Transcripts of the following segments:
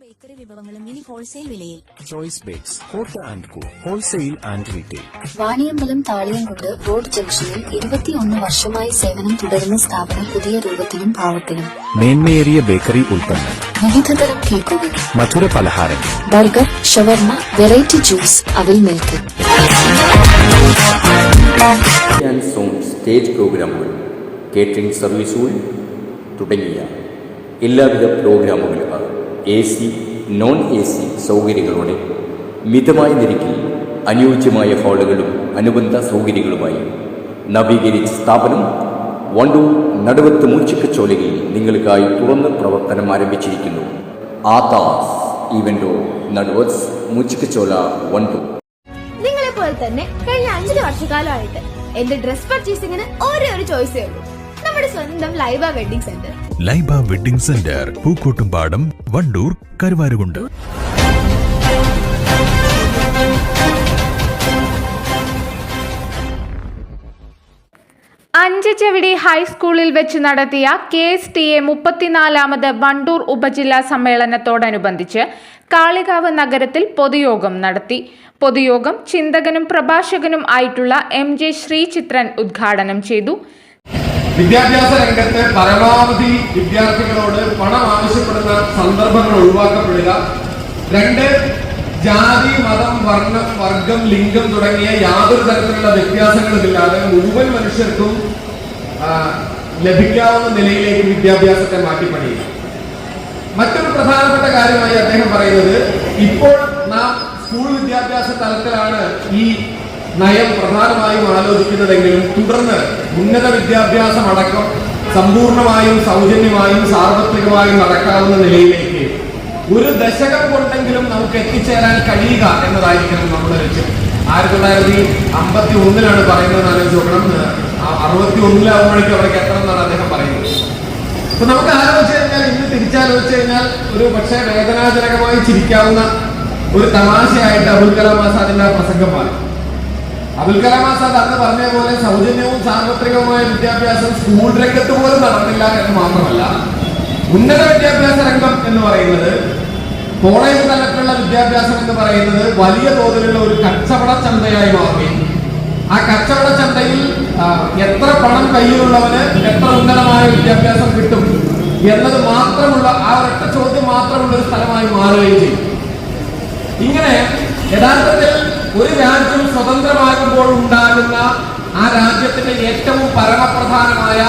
Bakery വിഭവങ്ങളും ഇനി wholesale വിലയിൽ. Choice bakes hot and co wholesale and retail Vaniyambalam Thaliyamkund road ജംഗ്ഷനിൽ ഇരുപത്തിയൊന്ന് വർഷമായി സേവനം തുടരുന്ന സ്ഥാപനം പുതിയ രൂപത്തിലും ഭാവത്തിലും മേന്മയേറിയ ബേക്കറി ഉൽപ്പന്നം. വിവിധതരം കേക്കുകൾ. മധുര പലഹാരങ്ങൾ burger shawarma variety juice avil milk. Stage പ്രോഗ്രാമുകൾ കേറ്ററിംഗ് സർവീസുകൾ തുടങ്ങിയ എല്ലാവിധ പ്രോഗ്രാമുകളും A C non A C സൗകര്യങ്ങളോടെ മിതമായ നിരക്കിൽ അനുയോജ്യമായ ഹാളുകളും അനുബന്ധ സൗകര്യങ്ങളുമായി നവീകരിച്ച സ്ഥാപനം വണ്ടൂർ നടുവത്ത് മൂച്ചിക്കച്ചോലയിൽ നിങ്ങൾക്കായി തുറന്ന് പ്രവർത്തനം ആരംഭിച്ചിരിക്കുന്നു. ആതാസ് ഇവന്റോ നടുവത്ത് മൂച്ചിക്കച്ചോല വണ്ടൂർ. നിങ്ങളെ പോലെ തന്നെ കഴിഞ്ഞ അഞ്ചു വർഷക്കാലമായിട്ട് എന്റെ ഡ്രസ് പർച്ചേസിംഗിന് ഒരേ ഒരു ചോയ്സേ ഉള്ളൂ. നമ്മുടെ സ്വന്തം Laiba wedding centre. Laiba wedding centre Pookkottumpadam Wandoor Karuvarakundu. Anchachavidi ഹൈസ്കൂളിൽ വെച്ച് നടത്തിയ കെ എസ് ടി എ മുപ്പത്തിനാലാമത് വണ്ടൂർ ഉപജില്ലാ സമ്മേളനത്തോടനുബന്ധിച്ച് കാളികാവ് നഗരത്തിൽ പൊതുയോഗം നടത്തി. പൊതുയോഗം ചിന്തകനും പ്രഭാഷകനും ആയിട്ടുള്ള എം ജെ ശ്രീചിത്രൻ ഉദ്ഘാടനം ചെയ്തു. വിദ്യാഭ്യാസ രംഗത്ത് പരമാവധി വിദ്യാർത്ഥികളോട് പണം ആവശ്യപ്പെടുന്ന സന്ദർഭങ്ങൾ ഒഴിവാക്കപ്പെടുക. രണ്ട് ജാതി മതം വർണം വർഗം ലിംഗം തുടങ്ങിയ യാതൊരു തരത്തിലുള്ള വ്യത്യാസങ്ങളുമില്ലാതെ മുഴുവൻ മനുഷ്യർക്കും ലഭിക്കാവുന്ന നിലയിലേക്ക് വിദ്യാഭ്യാസത്തെ മാറ്റിപ്പണിയുക. മറ്റൊരു പ്രധാനപ്പെട്ട കാര്യമായി അദ്ദേഹം പറയുന്നത് ഇപ്പോൾ നാം സ്കൂൾ വിദ്യാഭ്യാസ തലത്തിലാണ് ഈ നയം പ്രധാനമായും ആലോചിക്കുന്നതെങ്കിലും തുടർന്ന് ഉന്നത വിദ്യാഭ്യാസം അടക്കം സമ്പൂർണമായും സൗജന്യമായും സാർവത്രികമായും നടക്കാവുന്ന നിലയിലേക്ക് ഒരു ദശകം കൊണ്ടെങ്കിലും നമുക്ക് എത്തിച്ചേരാൻ കഴിയുക എന്നതായിരിക്കണം നമ്മുടെ ലക്ഷ്യം. ആയിരത്തി തൊള്ളായിരത്തി അമ്പത്തി ഒന്നിലാണ് പറയുന്നത് ആലോചിച്ച് നോക്കണം. അറുപത്തി ഒന്നിലാവുമ്പോഴേക്കും അവിടേക്ക് എത്തണം എന്നാണ് അദ്ദേഹം പറയുന്നത്. അപ്പൊ നമുക്ക് ആലോചിച്ച് കഴിഞ്ഞാൽ ഇന്ന് തിരിച്ചാലോചിച്ച് കഴിഞ്ഞാൽ ഒരു പക്ഷേ വേദനാജനകമായി ചിരിക്കാവുന്ന ഒരു തമാശയായിട്ട് അബുൽ കലാം ആസാദിന്റെ പ്രസംഗം മാറി. അബുൽ കലാം ആസാദ് അന്ന് പറഞ്ഞ പോലെ സൗജന്യവും സാർവത്രികവുമായ വിദ്യാഭ്യാസം സ്കൂൾ രംഗത്ത് പോലും നടന്നില്ല എന്ന് മാത്രമല്ല ഉന്നത വിദ്യാഭ്യാസ രംഗം എന്ന് പറയുന്നത് കോളേജ് തലത്തിലുള്ള വിദ്യാഭ്യാസം എന്ന് പറയുന്നത് വലിയ തോതിലുള്ള ഒരു കച്ചവട ചന്തയായി മാറുകയും ആ കച്ചവട ചന്തയിൽ എത്ര പണം കയ്യിലുള്ളവന് എത്ര ഉന്നതമായ വിദ്യാഭ്യാസം കിട്ടും എന്നത് മാത്രമുള്ള ആ ഒറ്റ ചോദ്യം മാത്രമുള്ള ഒരു സ്ഥലമായി മാറുകയും ചെയ്യും. ഇങ്ങനെ യഥാർത്ഥത്തിൽ ഒരു രാജ്യം സ്വതന്ത്രമാകുമ്പോൾ ഉണ്ടാകുന്ന ആ രാജ്യത്തിന്റെ ഏറ്റവും പരമപ്രധാനമായ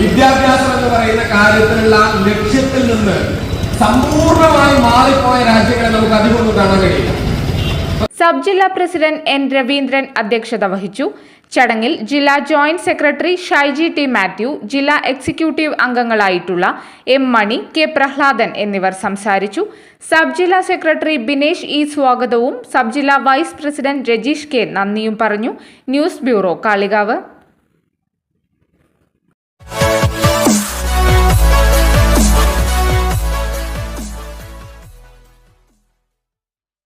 വിദ്യാഭ്യാസം എന്ന് പറയുന്ന കാര്യത്തിലുള്ള ലക്ഷ്യത്തിൽ നിന്ന് സമ്പൂർണമായി മാറിപ്പോയ രാജ്യങ്ങളെ നമുക്ക് അധികമൊന്നും കാണാൻ കഴിയില്ല. സബ് ജില്ലാ പ്രസിഡന്റ് എൻ രവീന്ദ്രൻ അധ്യക്ഷത വഹിച്ചു. ചടങ്ങിൽ ജില്ലാ joint secretary Shaiji T Mathew ജില്ലാ എക്സിക്യൂട്ടീവ് അംഗങ്ങളായിട്ടുള്ള എം മണി കെ പ്രഹ്ലാദൻ എന്നിവർ സംസാരിച്ചു. സബ് ജില്ലാ സെക്രട്ടറി ബിനേഷ് ഇ സ്വാഗതവും സബ് ജില്ലാ വൈസ് പ്രസിഡന്റ് രജീഷ് കെ നന്ദിയും പറഞ്ഞു. News bureau Kalikavu.